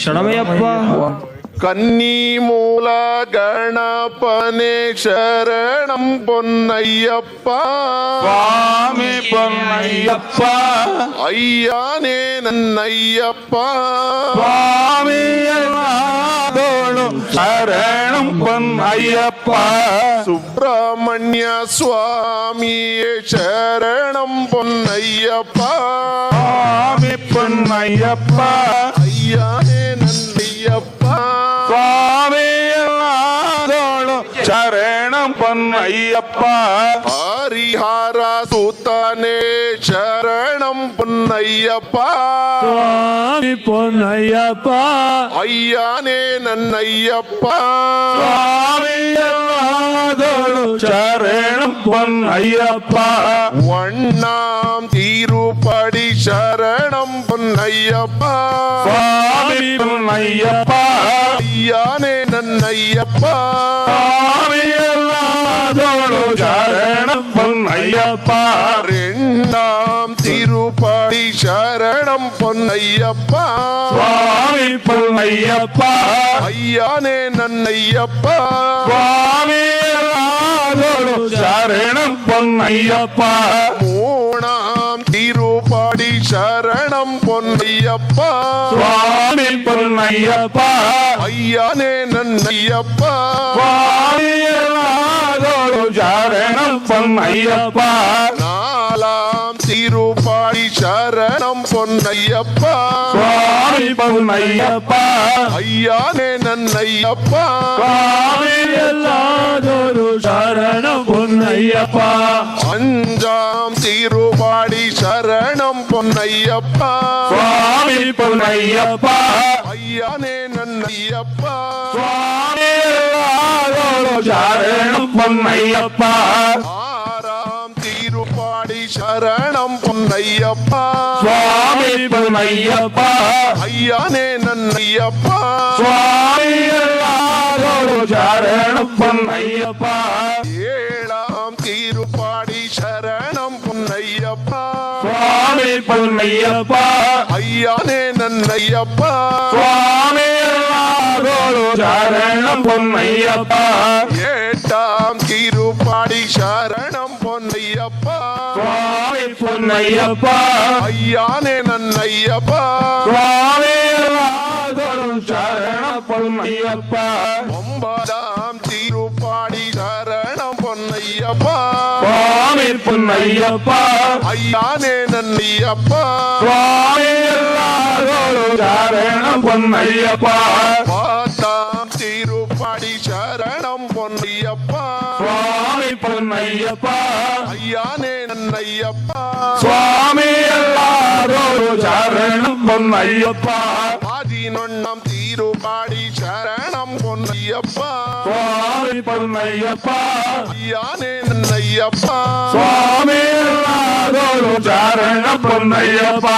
ಶರಣಮಯ್ಯಪ್ಪ கன்னி மூல கணபனே சரணம் பொன்னையப்பா சுவாமி பொன்னையப்பா ஐயானே நன்னையப்பா சுவாமி எல்லாதோளும் சரணம் பொன்னையப்பா சுப்பிரமணிய சுவாமியே சரணம் பொன்னையப்பா சுவாமி பொன்னையப்பா ஐயானே சரணம் பண் ஐயப்பா. ஹரிஹாரா சூத்தானே சரணம் பொன்னையப்பா சுவாமி பொன்னையப்பா ஐயானே நன்னையப்பா சுவாமி சரணம் பொன் ஐயப்பா. ஒண்ணாம் தீருப்படி சரணம் பொன்னையப்பா சுவாமி பொன்னையப்பா நன்னையப்பா. சுவாமி எல்லாதோளும் சரணம் பொன்னையப்பா. ரெண்டாம் திருப்படி சரணம் பொன்னையப்பா. சுவாமி பொன்னையப்பா. ஐயானே நன்னையப்பா. சுவாமி சரணம் பொன்னையப்பா. மூணாம் திருப்படி சரணம் பொன்னையப்பா. சுவாமி பொன்னையப்பா. ஐயானே நன்னையப்பா. சரணம் பொன்னையப்பா. திருப்பாடி சரணம் பொன்னையப்பா. சுவாமி பொன்னையப்பா. ஐயானே நன்னையப்பா. எல்லாதொரு சரணம் பொன்னையப்பா. அஞ்சாம் திருப்பாடி சரணம் பொன்னையப்பா. சுவாமி பொன்னையப்பா. ஐயானே நன்னையப்பா. சுவாமி எல்லாதொரு சரணம் பொன்னையப்பா. பொன்னையப்பா சுவாமி பொன்னையப்பா ஐயானே நன்னையப்பா. சுவாமி எல்லாரோடும் சரணம் பொன்னையப்பா ஏழாம் திருப்பாடி சரணம் பொன்னையப்பா சுவாமி பொன்னையப்பா ஐயானே நன்னையப்பா. சுவாமி எல்லாரோடும் சரணம் பொன்னையப்பா ஏட்டாம் திருப்பாடி சரணம் பொன்னையப்பா. ஐயானே நன்னையப்பா. சுவாமி எல்லாரோடும் சரணம் பொன்னையப்பா. ஒன்பதாம் திருப்பாடி சரணம் பொன்னையப்பா. சுவாமி பொன்னையப்பா. ஐயானே நன்னையப்பா. சுவாமி எல்லாரோடும் சரணம் பொன்னையப்பா. பாத்தாம் திருப்பாடி சரணம் பொன்னையப்பா. சுவாமி பொன்னையப்பா. ஐயானே நன்னையப்பா சுவாமி எல்லாரோடும் சரணம் பொன்னையப்பா பதினொன்னாம் திருப்பாடி சரணம் பொன்னையப்பா சுவாமி பொன்னையப்பா ஐயானே நன்னையப்பா சுவாமி எல்லாரோடும் சரணம் பொன்னையப்பா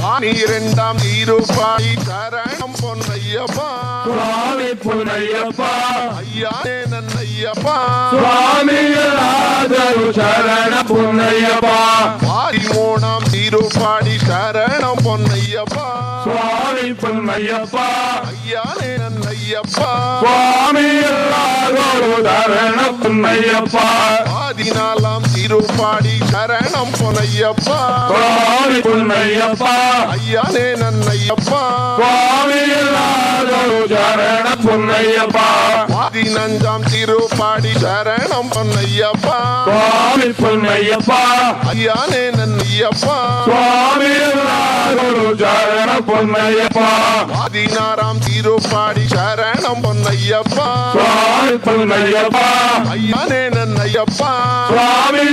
பனிரெண்டாம் திருப்பாடி சரணம் பொன்னையப்பா சுவாமி பொன்னையப்பா ஐயானே நன்னையப்பா சுவாமி சரணம் பொன்னையப்பா பதிமூணாம் திருப்பாடி சரணம் பொன்னையப்பா சுவாமி பொன்னையப்பா ஐயானே நன்னையப்பா. சுவாமி எல்லாரோடும் சரணம் பொன்னையப்பா பதினாலாம் திருப்பாடி சரணம் பொன்னையப்பா சுவாமி பொன்னையப்பா ஐயானே நன்னையப்பா. சுவாமி எல்லாரோடும் சரணம் பொன்னையப்பா பதினஞ்சாம் திருப்பாடி சரணம் பொன்னையப்பா சுவாமி பொன்னையப்பா. ஐயானே நன்னையப்பா சுவாமி சரணம் பொன்னையப்பா. பதினாறாம் திருப்பாடி சரணம் பொன்னையப்பா. சுவாமி பொன்னையப்பா. ஐயானே நன்னையப்பா. சுவாமி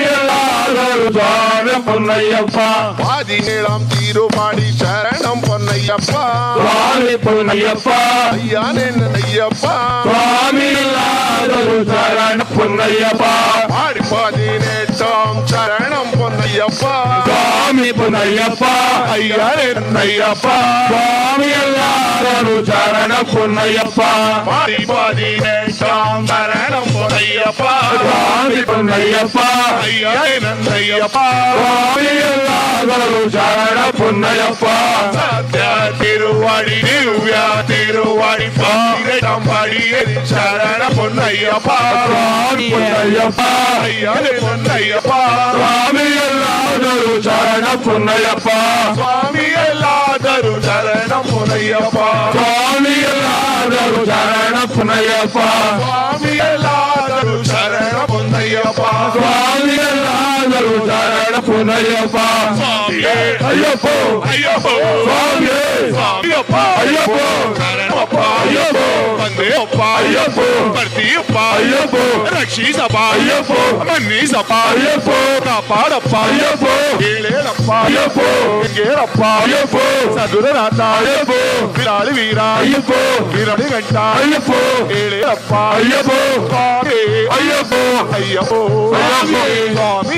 சரணம் பொன்னையப்பா. பதினேழாம் திருப்பாடி சரணம் பொன்னையப்பா. சுவாமி பொன்னையப்பா. ஐயானே நன்னையப்பா. சுவாமி எல்லாரோடும் சரணம் பொன்னையப்பா. பாடி பதினெட்டாம் சரணம் பொன்னையப்பா. சுவாமி பொன்னையப்பா. ஐயானே நன்னையப்பா. சுவாமி எல்லாரோடும் சரணம் பொன்னையப்பா. பாடி பதினெட்டாம் சரணம் பொன்னையப்பா. சுவாமி பொன்னையப்பா. ஐயானே நன்னையப்பா. சுவாமி எல்லாரோடும் சரணம் பொன்னையப்பா. சத்ய திருவடி திவ்யா திருவாடி. பாத்திரம் படியது சரண பொன்னையப்பா சுவாமி பொன்னையப்பா ஐயரே பொன்னையப்பா சுவாமி எல்லாரும் சரண பொன்னையப்பா சுவாமி எல்லாதரு சரணம் பொன்னையப்பா சுவாமி எல்லாரும் சரண பொன்னையப்பா சுவாமி எல்லாதரு சரணம் பொன்னையப்பா சுவாமி சரண புனையப்பா ஐயப்போ ஐயப்போ சுவாமியே ஐயப்போ ஐயப்போ சரணப்பா ஐயப்போ வந்தேப்பா ஐயப்போ பர்த்தியப்பா ஐயப்போ ரக்ஷிசப்பா ஐயப்போ மன்னிசப்பா ஐயப்போ காப்பாடப்பா ஐயப்போ ஏழேரப்பா ஐயப்போ எங்கேரப்பா ஐயப்போ சதுரநாதா ஐயப்போ விராளி வீரா ஐயப்போ விரளி கண்டா ஐயப்போ ஏழேரப்பா ஐயப்போ ஐயப்போ ஐயப்போ சுவாமி சுவாமி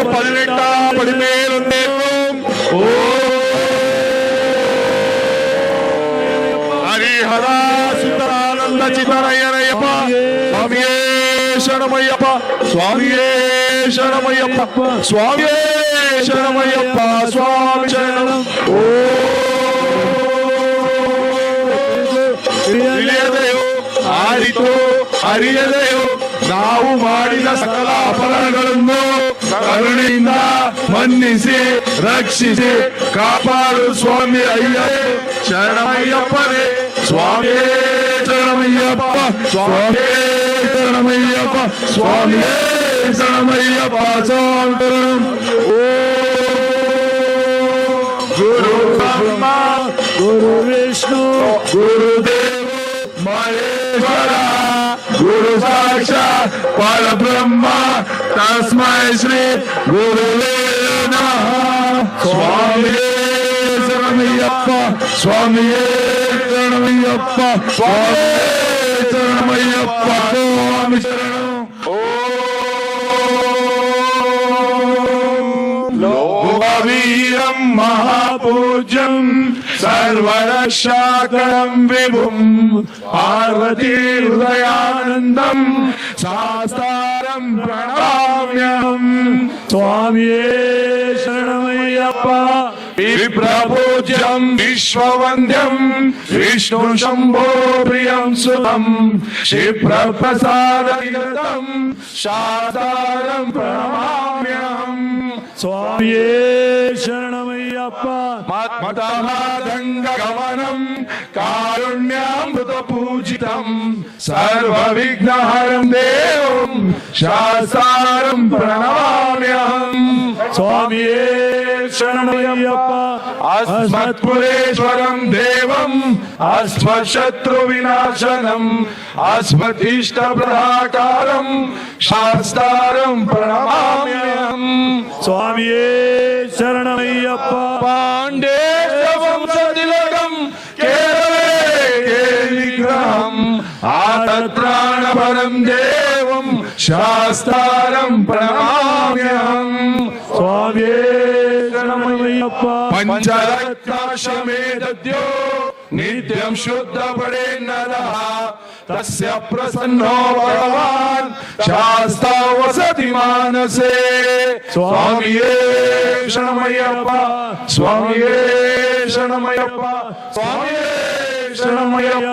പൊന്നു പതിനെട്ടാം പടിമേലൊന്നേക്കും ഹരിഹര സുന്ദരാനന്ദ ചിതറയ്യനയ്യപ്പ സ്വാമിയേ ശരണമയ്യപ്പ സ്വാമിയേ ശരണമയ്യപ്പ സ്വാമിയേ ശരണമയ്യപ്പ സ്വാമി ശരണം ഓ ತಿಳಿಯದೆಯೋ ಆರಿತೋ ಅರಿಯದೆಯೋ ನಾವು ಮಾಡಿದ ಸಕಲ ಅಪರಾಧಗಳನ್ನು करण मन रक्षा का स्वामी अय्य शरण्य स्वामी शरण्य स्वामी शरण्य स्वामी शरण्य स्वामी ओ गुरु गुरु विष्णु गुरु साक्ष परब्रह्म तस्मै श्री गुरुवे नमः स्वामी शरणमय्यप्प स्वामिये शरणमय्यप्प स्वामी शरणमय्यप्प स्वामी शरणम् वीरं महापूज्यं सर्वरक्षाकरं विभुं पार्वती हृदया गोविन्दम् शास्तारम् प्रणमाम्यहम् स्वामी शरण्यप्पा विप्रभुजम विश्ववंद्यम विष्णु शम्भो प्रियम् सुतम्। क्षिप्रप्रसादम् शास्तारम् प्रणमाम्यहम् स्वामी शरण्यप्पा మఠమాదంగమనం కారుణ్యామృత పూజితం సర్వవిఘ్నహరం దేవం శాస్త్రం ప్రణమామ్యహం స్వామి శరణయ్యప్ప అస్మత్పురేశ్వరం దేవం అస్మశత్రు వినాశనం అస్మతిష్ట ప్రధాకారం శాస్త్రం ప్రణమామ్యహం స్వామి శరణమయ్యప్ప పాండే शास्तारं देवं शास्तारं प्रणमाम्यहम् स्वामे पञ्चरक्ताशमेतद्यो नित्यं शुद्धपडे नरः। तस्य प्रसन्नो भगवान्, शास्ता वसति मानसे। स्वामी शरणमयप्पा स्वामी शरणमयप्पा स्वामी शरणमयप्पा